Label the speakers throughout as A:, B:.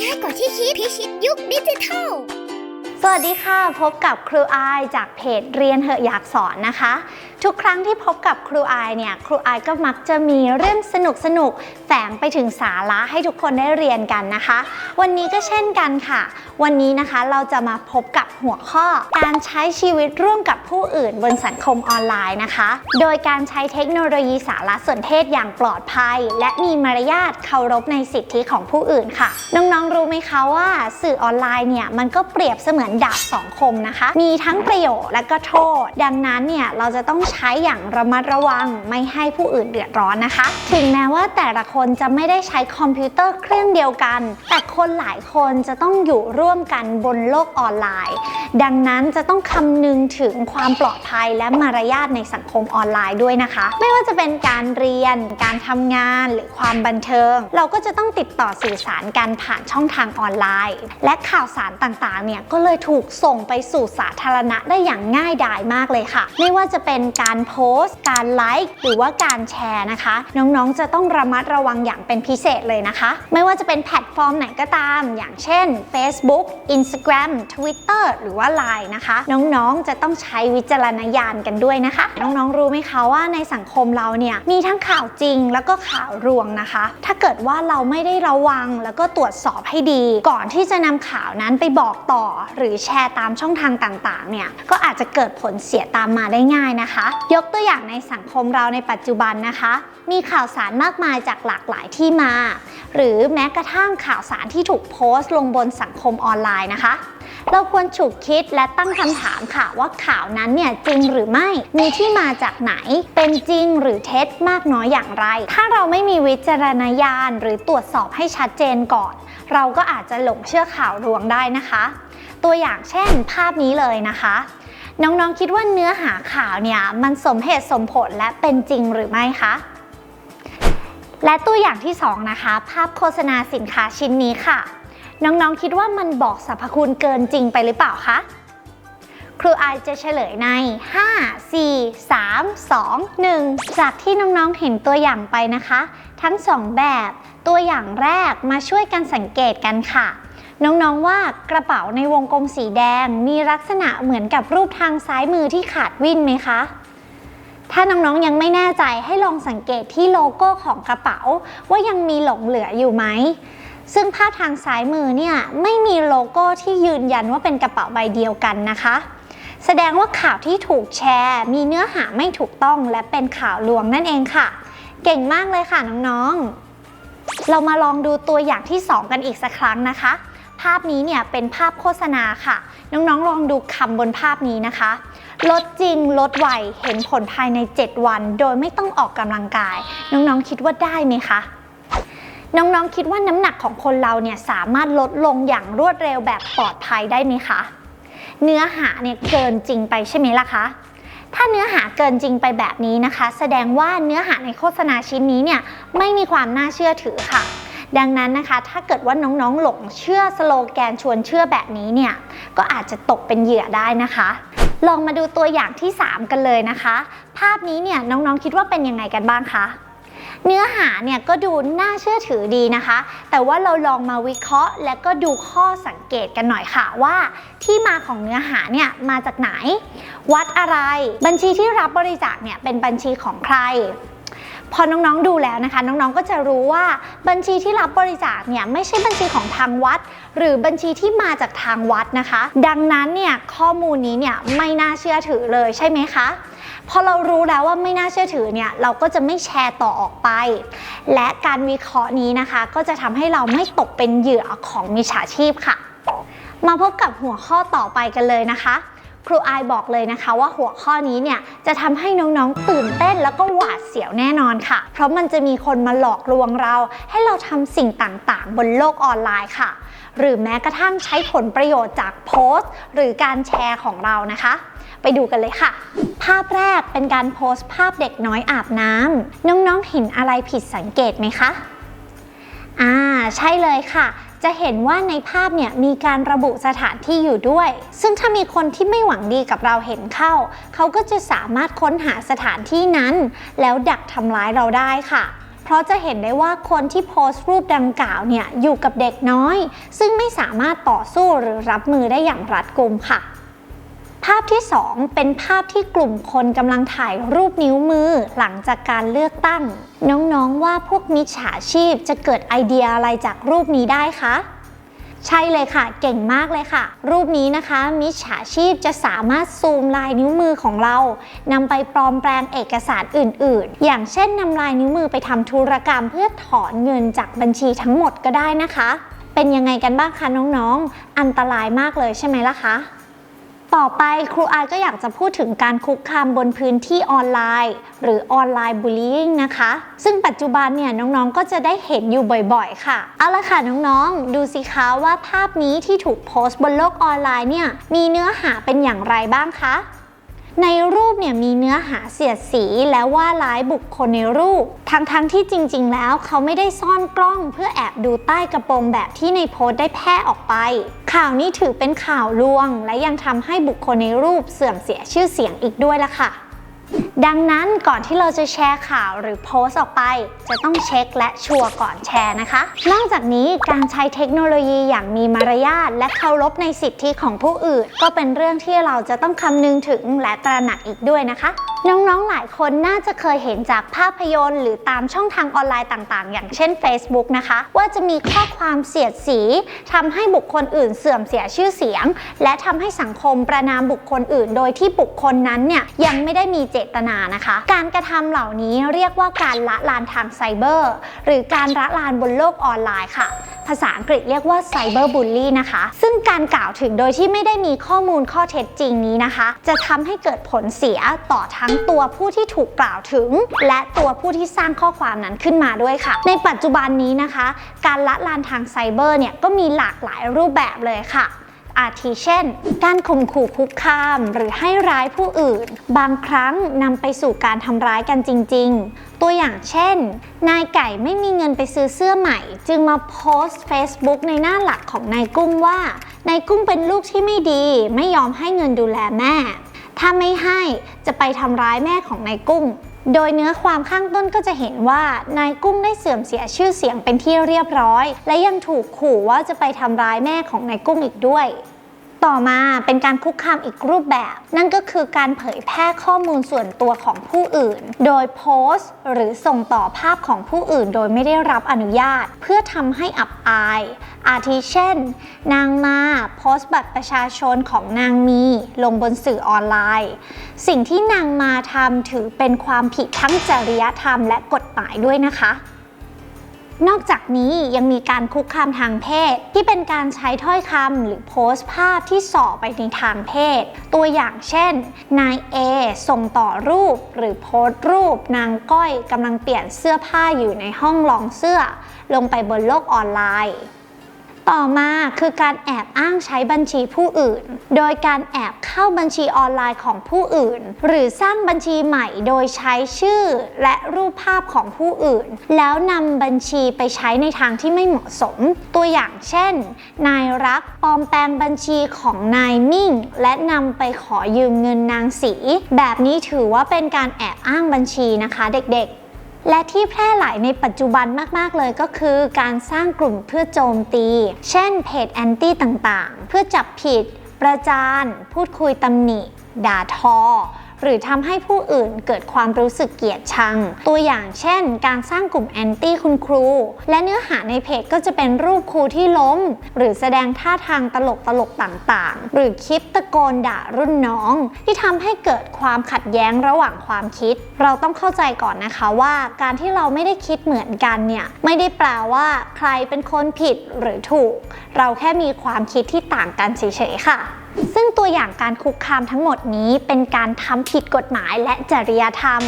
A: ง่ายกว่าที่คิดพิชิตยุคดิจิทัล
B: สวัสดีค่ะ พบกับครูอายจากเพจเรียนเหอะอยากสอนนะคะ ทุกครั้งที่พบกับครูอายเนี่ยครูอายก็มักจะมีเรื่องสนุกสนุกแฝงไปถึงสาระให้ทุกคนได้เรียนกันนะคะ วันนี้ก็เช่นกันค่ะ วันนี้นะคะเราจะมาพบกับหัวข้อ การใช้ชีวิตร่วมกับผู้อื่นบนสังคมออนไลน์นะคะ โดยการใช้เทคโนโลยีสารสนเทศอย่างปลอดภัย และมีมารยาทเคารพในสิทธิของผู้อื่นค่ะ น้องๆรู้ไหมคะว่าสื่อออนไลน์เนี่ยมันก็เปรียบเสมือนดาบสองคมนะคะ มีทั้งประโยชน์และก็โทษ ดังนั้นเนี่ยเราจะต้องใช้อย่างระมัดระวังไม่ให้ผู้อื่นเดือดร้อนนะคะ ถึงแม้ว่าแต่ละคนจะไม่ได้ใช้คอมพิวเตอร์เครื่องเดียวกัน แต่คนหลายคนจะต้องอยู่ร่วมกันบนโลกออนไลน์ ดังนั้นจะต้องคำนึงถึงความปลอดภัยและมารยาทในสังคมออนไลน์ด้วยนะคะ ไม่ว่าจะเป็นการเรียน การทำงานหรือความบันเทิง เราก็จะต้องติดต่อสื่อสารกันผ่านช่องทางออนไลน์ และข่าวสารต่างๆเนี่ยก็เลยถูกส่งไปสู่สาธารณะได้อย่างง่ายดายมากเลยค่ะ ไม่ว่าจะเป็นการโพสต์ การไลค์หรือว่าการแชร์นะคะ น้องๆ จะต้องระมัดระวังอย่างเป็นพิเศษเลยนะคะ ไม่ว่าจะเป็นแพลตฟอร์มไหนก็ตาม อย่างเช่น Facebook Instagram Twitter หรือว่า Line นะคะ น้องๆ จะต้องใช้วิจารณญาณกันด้วยนะคะ น้องๆ รู้ไหมคะว่าในสังคมเราเนี่ยมีทั้งข่าวจริงแล้วก็ข่าวลวงนะคะ ถ้าเกิดว่าเราไม่ได้ระวังแล้วก็ตรวจสอบให้ดี ก่อนที่จะนำข่าวนั้นไปบอกต่อ หรือแชร์ตามช่องทางต่างๆ เนี่ย ก็อาจจะเกิดผลเสียตามมาได้ง่ายนะคะยกตัวอย่างในสังคมเราในปัจจุบันนะคะ มีข่าวสารมากมายจากหลากหลายที่มา หรือแม้กระทั่งข่าวสารที่ถูกโพสต์ลงบนสังคมออนไลน์นะคะ เราควรฉุกคิดและตั้งคำถามค่ะว่าข่าวนั้นเนี่ยจริงหรือไม่ มีที่มาจากไหน เป็นจริงหรือเท็จมากน้อยอย่างไร ถ้าเราไม่มีวิจารณญาณหรือตรวจสอบให้ชัดเจนก่อน เราก็อาจจะหลงเชื่อข่าวลวงได้นะคะ ตัวอย่างเช่น ภาพนี้เลยนะคะ น้องๆคิดว่าเนื้อหาข่าวเนี่ยมันสมเหตุสมผลและเป็นจริงหรือไม่คะและตัวอย่างที่ 2 นะคะ ภาพโฆษณาสินค้าชิ้นนี้ค่ะ น้องๆคิดว่ามันบอกสรรพคุณเกินจริงไปหรือเปล่าคะครูอายจะเฉลยใน 5 4 3 2 1 จากที่น้องๆเห็นตัวอย่างไปนะคะ ทั้ง 2 แบบตัวอย่างแรกมาช่วยกันสังเกตกันค่ะ น้องๆว่ากระเป๋าในวงกลมสีแดงมีลักษณะเหมือนกับรูปทางซ้ายมือที่ขาดวิ่นไหมคะ ถ้าน้องๆยังไม่แน่ใจให้ลองสังเกตที่โลโก้ของกระเป๋า ว่ายังมีหลงเหลืออยู่ไหม ซึ่งภาพทางซ้ายมือเนี่ยไม่มีโลโก้ที่ยืนยันว่าเป็นกระเป๋าใบเดียวกันนะคะแสดงว่าข่าวที่ถูกแชร์ มีเนื้อหาไม่ถูกต้องและเป็นข่าวลวงนั่นเองค่ะ เก่งมากเลยค่ะน้องๆ เรามาลองดูตัวอย่างที่ 2 กันอีกสักครั้งนะคะ ภาพนี้เนี่ยเป็นภาพโฆษณาค่ะ น้องๆ ลองดูคำบนภาพนี้นะคะ ลดจริงลดไวเห็นผลภายใน 7 วัน โดยไม่ต้องออกกำลังกาย น้องๆ คิดว่าได้ไหมคะน้องๆ คิดว่าน้ำหนักของคนเราเนี่ยสามารถลดลงอย่างรวดเร็วแบบปลอดภัยได้ไหมคะ เนื้อหาเนี่ยเกินจริงไปใช่ไหมล่ะคะ ถ้าเนื้อหาเกินจริงไปแบบนี้นะคะ แสดงว่าเนื้อหาในโฆษณาชิ้นนี้เนี่ยไม่มีความน่าเชื่อถือค่ะ ดังนั้นนะคะ ถ้าเกิดว่าน้องๆ หลงเชื่อสโลแกนชวนเชื่อแบบนี้เนี่ย ก็อาจจะตกเป็นเหยื่อได้นะคะ ลองมาดูตัวอย่างที่ 3 กันเลยนะคะ ภาพนี้เนี่ยน้องๆ คิดว่าเป็นยังไงกันบ้างคะเนื้อหาเนี่ยก็ดูน่าเชื่อถือดีนะคะ แต่ว่าเราลองมาวิเคราะห์ และก็ดูข้อสังเกตกันหน่อยค่ะว่าที่มาของเนื้อหาเนี่ยมาจากไหน วัดอะไร บัญชีที่รับบริจาคเนี่ยเป็นบัญชีของใคร พอน้องๆดูแล้วนะคะ น้องๆก็จะรู้ว่าบัญชีที่รับบริจาคเนี่ยไม่ใช่บัญชีของทางวัด หรือบัญชีที่มาจากทางวัดนะคะ ดังนั้นเนี่ยข้อมูลนี้เนี่ยไม่น่าเชื่อถือเลยใช่ไหมคะพอเรารู้แล้วว่าไม่น่าเชื่อถือเนี่ยเราก็จะไม่แชร์ต่อออกไป และการวิเคราะห์นี้นะคะ ก็จะทำให้เราไม่ตกเป็นเหยื่อของมิจฉาชีพค่ะ มาพบกับหัวข้อต่อไปกันเลยนะคะ ครูอายบอกเลยนะคะว่าหัวข้อนี้เนี่ยจะทำให้น้องๆตื่นเต้นแล้วก็หวาดเสียวแน่นอนค่ะ เพราะมันจะมีคนมาหลอกลวงเรา ให้เราทำสิ่งต่างๆ บนโลกออนไลน์ค่ะ หรือแม้กระทั่งใช้ผลประโยชน์จากโพสต์ หรือการแชร์ของเรานะคะ ไปดูกันเลยค่ะ ภาพแรกเป็นการโพสต์ภาพเด็กน้อยอาบน้ำน้องๆเห็นอะไรผิดสังเกตไหมคะอ่าใช่เลยค่ะ จะเห็นว่าในภาพเนี่ยมีการระบุสถานที่อยู่ด้วย ซึ่งถ้ามีคนที่ไม่หวังดีกับเราเห็นเข้า เขาก็จะสามารถค้นหาสถานที่นั้น แล้วดักทำร้ายเราได้ค่ะเพราะจะเห็นได้ว่าคนที่โพสต์รูปดังกล่าวเนี่ยอยู่กับเด็กน้อย ซึ่งไม่สามารถต่อสู้หรือรับมือได้อย่างรัดกุมค่ะ ภาพที่ 2 เป็นภาพที่กลุ่มคนกำลังถ่ายรูปนิ้วมือหลังจากการเลือกตั้ง น้องๆว่าพวกมิจฉาชีพจะเกิดไอเดียอะไรจากรูปนี้ได้คะใช่เลยค่ะ เก่งมากเลยค่ะ รูปนี้นะคะ มิจฉาชีพจะสามารถซูมลายนิ้วมือของเรานำไปปลอมแปลงเอกสารอื่น ๆ อย่างเช่นนำลายนิ้วมือไปทำธุรกรรมเพื่อถอนเงินจากบัญชีทั้งหมดก็ได้นะคะ เป็นยังไงกันบ้างคะน้อง ๆ อันตรายมากเลยใช่ไหมล่ะคะ ต่อไปครูอาร์ก็อยากจะพูดถึงการคุกคามบนพื้นที่ออนไลน์ หรือออนไลน์บูลลี่นะคะ ซึ่งปัจจุบันเนี่ยน้องๆก็จะได้เห็นอยู่บ่อยๆ ค่ะ เอาละค่ะน้องๆ ดูสิคะว่าภาพนี้ที่ถูกโพสต์บนโลกออนไลน์เนี่ยมีเนื้อหาเป็นอย่างไรบ้างคะ ในรูปเนี่ยมีเนื้อหาเสียดสีและว่าร้ายบุคคลในรูป ทั้งๆทที่จริง ๆ แล้วเขาไม่ได้ซ่อนกล้องเพื่อแอบดูใต้กระโปรงแบบที่ในโพสต์ได้แพร่ออกไป ข่าวนี้ถือเป็นข่าวลวง และยังทำให้บุคคลในรูปเสื่อมเสียชื่อเสียงอีกด้วยล่ะค่ะ ดังนั้นก่อนที่เราจะแชร์ข่าวหรือโพสต์ออกไป จะต้องเช็คและชัวร์ก่อนแชร์นะคะ นอกจากนี้การใช้เทคโนโลยีอย่างมีมารยาทและเคารพในสิทธิของผู้อื่น ก็เป็นเรื่องที่เราจะต้องคำนึงถึงและตระหนักอีกด้วยนะคะ น้องๆ หลายคนน่าจะเคยเห็นจากภาพยนตร์ หรือตามช่องทางออนไลน์ต่างๆ อย่างเช่น Facebook นะคะ ว่าจะมีข้อความเสียดสีทำให้บุคคลอื่นเสื่อมเสียชื่อเสียง และทำให้สังคมประนามบุคคลอื่น โดยที่บุคคลนั้นเนี่ยยังไม่ได้มีเจตนานะคะ การกระทำเหล่านี้เรียกว่าการละลานทางไซเบอร์ หรือการละลานบนโลกออนไลน์ค่ะ ภาษาอังกฤษเรียกว่าไซเบอร์บูลลี่นะคะ ซึ่งการกล่าวถึงโดยที่ไม่ได้มีข้อมูลข้อเท็จจริงนี้นะคะ จะทำให้เกิดผลเสียต่อทั้งตัวผู้ที่ถูกกล่าวถึง และตัวผู้ที่สร้างข้อความนั้นขึ้นมาด้วยค่ะ ในปัจจุบันนี้นะคะ การละลานทางไซเบอร์เนี่ยก็มีหลากหลายรูปแบบเลยค่ะ อาทิเช่น การข่มขู่คุกคามหรือให้ร้ายผู้อื่น บางครั้งนำไปสู่การทำร้ายกันจริง ๆ ตัวอย่างเช่น นายไก่ไม่มีเงินไปซื้อเสื้อใหม่ จึงมาโพสต์ Facebook ในหน้าหลักของนายกุ้งว่านายกุ้งเป็นลูกที่ไม่ดี ไม่ยอมให้เงินดูแลแม่ ถ้าไม่ให้จะไปทำร้ายแม่ของนายกุ้ง โดยเนื้อความข้างต้นก็จะเห็นว่านายกุ้งได้เสื่อมเสียชื่อเสียงเป็นที่เรียบร้อย และยังถูกขู่ว่าจะไปทำร้ายแม่ของนายกุ้งอีกด้วยต่อมาเป็นการคุกคามอีกรูปแบบ นั่นก็คือการเผยแพร่ข้อมูลส่วนตัวของผู้อื่น โดยโพสต์ หรือส่งต่อภาพของผู้อื่น โดยไม่ได้รับอนุญาต เพื่อทำให้อับอาย อาทิเช่น นางมาโพสต์บัตรประชาชนของนางมี ลงบนสื่อออนไลน์ สิ่งที่นางมาทำถือเป็นความผิดทั้งจริยธรรมและกฎหมายด้วยนะคะ นอกจากนี้ยังมีการคุกคามทางเพศ ที่เป็นการใช้ถ้อยคำหรือโพสต์ภาพที่ส่อไปในทางเพศ ตัวอย่างเช่น นายเอส่งต่อรูป หรือโพสต์รูป นางก้อยกำลังเปลี่ยนเสื้อผ้าอยู่ในห้องลองเสื้อ ลงไปบนโลกออนไลน์ ต่อมาคือการแอบอ้างใช้บัญชีผู้อื่น โดยการแอบเข้าบัญชีออนไลน์ของผู้อื่น หรือสร้างบัญชีใหม่โดยใช้ชื่อและรูปภาพของผู้อื่น แล้วนำบัญชีไปใช้ในทางที่ไม่เหมาะสม ตัวอย่างเช่น นายรักปลอมแปลงบัญชีของนายมิ่ง และนำไปขอยืมเงินนางสี แบบนี้ถือว่าเป็นการแอบอ้างบัญชีนะคะเด็กๆ และที่แพร่หลายในปัจจุบันมาก ๆ เลยก็คือการสร้างกลุ่มเพื่อโจมตี เช่นเพจแอนตี้ต่างๆ เพื่อจับผิด ประจาน พูดคุยตำหนิ ด่าทอ หรือทำให้ผู้อื่นเกิดความรู้สึกเกลียดชัง ตัวอย่างเช่น การสร้างกลุ่มแอนตี้คุณครู และเนื้อหาในเพจก็จะเป็นรูปครูที่ล้ม หรือแสดงท่าทางตลกตลกต่างๆ หรือคลิปตะโกนด่ารุ่นน้อง ที่ทำให้เกิดความขัดแย้งระหว่างความคิด เราต้องเข้าใจก่อนนะคะว่า การที่เราไม่ได้คิดเหมือนกันเนี่ยไม่ได้แปลว่าใครเป็นคนผิดหรือถูก เราแค่มีความคิดที่ต่างกันเฉยๆค่ะ ซึ่งตัวอย่างการคุกคามทั้งหมดนี้เป็นการทำผิดกฎหมายและจริยธรรม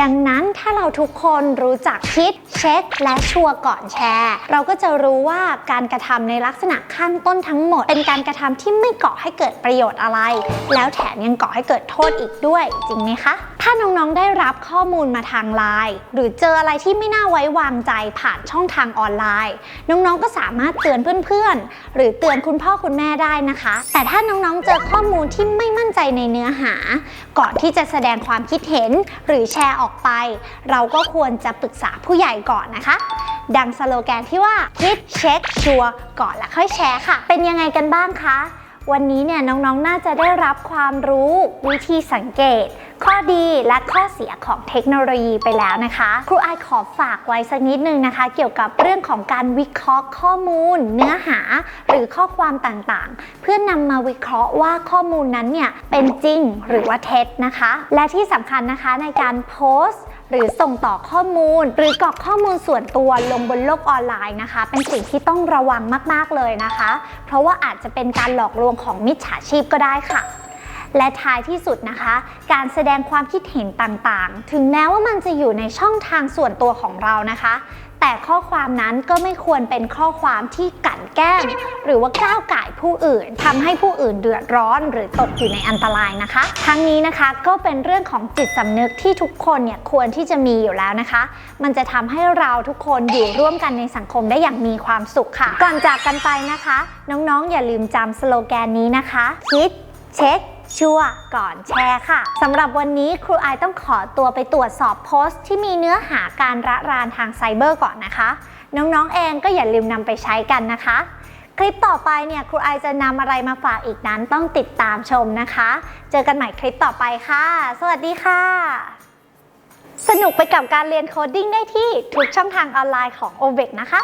B: ดังนั้นถ้าเราทุกคนรู้จักคิด เช็ค และชัวร์ก่อนแชร์ เราก็จะรู้ว่าการกระทำในลักษณะข้างต้นทั้งหมด เป็นการกระทำที่ไม่ก่อให้เกิดประโยชน์อะไร แล้วแถมยังก่อให้เกิดโทษอีกด้วย จริงไหมคะ ถ้าน้องๆได้รับข้อมูลมาทางไลน์หรือเจออะไรที่ไม่น่าไว้วางใจผ่านช่องทางออนไลน์ น้องๆก็สามารถเตือนเพื่อนๆ หรือเตือนคุณพ่อคุณแม่ได้นะคะ แต่ถ้าน้องๆเจอข้อมูลที่ไม่มั่นใจในเนื้อหา ก่อนที่จะแสดงความคิดเห็นหรือแชร์ออกไป เราก็ควรจะปรึกษาผู้ใหญ่ก่อนนะคะ ดังสโลแกนที่ว่าคิดเช็คชัวร์ก่อนแล้วค่อยแชร์ค่ะ เป็นยังไงกันบ้างคะวันนี้เนี่ยน้องๆ น่าจะได้รับความรู้วิธีสังเกต ข้อดีและข้อเสียของเทคโนโลยีไปแล้วนะคะ ครูไอขอฝากไว้สักนิดนึงนะคะ เกี่ยวกับเรื่องของการวิเคราะห์ข้อมูล เนื้อหา หรือข้อความต่างๆ เพื่อนนำมาวิเคราะห์ว่าข้อมูลนั้นเนี่ยเป็นจริงหรือว่าเท็จนะคะ และที่สำคัญนะคะในการโพสต์หรือส่งต่อข้อมูล หรือกรอกข้อมูลส่วนตัวลงบนโลกออนไลน์นะคะ เป็นสิ่งที่ต้องระวังมากๆเลยนะคะ เพราะว่าอาจจะเป็นการหลอกลวงของมิจฉาชีพก็ได้ค่ะ และท้ายที่สุดนะคะ การแสดงความคิดเห็นต่างๆ ถึงแม้ว่ามันจะอยู่ในช่องทางส่วนตัวของเรานะคะ แต่ข้อความนั้นก็ไม่ควรเป็นข้อความที่กั่นแกล้ง หรือว่าก้าวไก่ายผู้อื่นทำให้ผู้อื่นเดือดร้อน หรือตกอยู่ในอันตรายนะคะ ทั้งนี้นะคะก็เป็นเรื่องของจิตสำนึกที่ทุกคนเนี่ยควรที่จะมีอยู่แล้วนะคะ มันจะทำให้เราทุกคนอยู่ร่วมกันในสังคมได้อย่างมีความสุขค่ะ ก่อนจากกันไปนะคะ น้องๆ อย่าลืมจำสโลแกนนี้นะคะ คิด เช็ค ชั่วก่อนแชร์ค่ะสำหรับวันนี้ครูไอต้องขอตัวไปตรวจสอบโพสต์ที่มีเนื้อหาการระรานทางไซเบอร์ก่อนนะคะ น้องๆเองก็อย่าลืมนำไปใช้กันนะคะ คลิปต่อไปเนี่ยครูไอจะนำอะไรมาฝากอีกนั้นต้องติดตามชมนะคะ เจอกันใหม่คลิปต่อไปค่ะ สวัสดีค่ะ สนุกไปกับการเรียนโคดดิ้งได้ที่ทุกช่องทางออนไลน์ของ o b e c นะคะ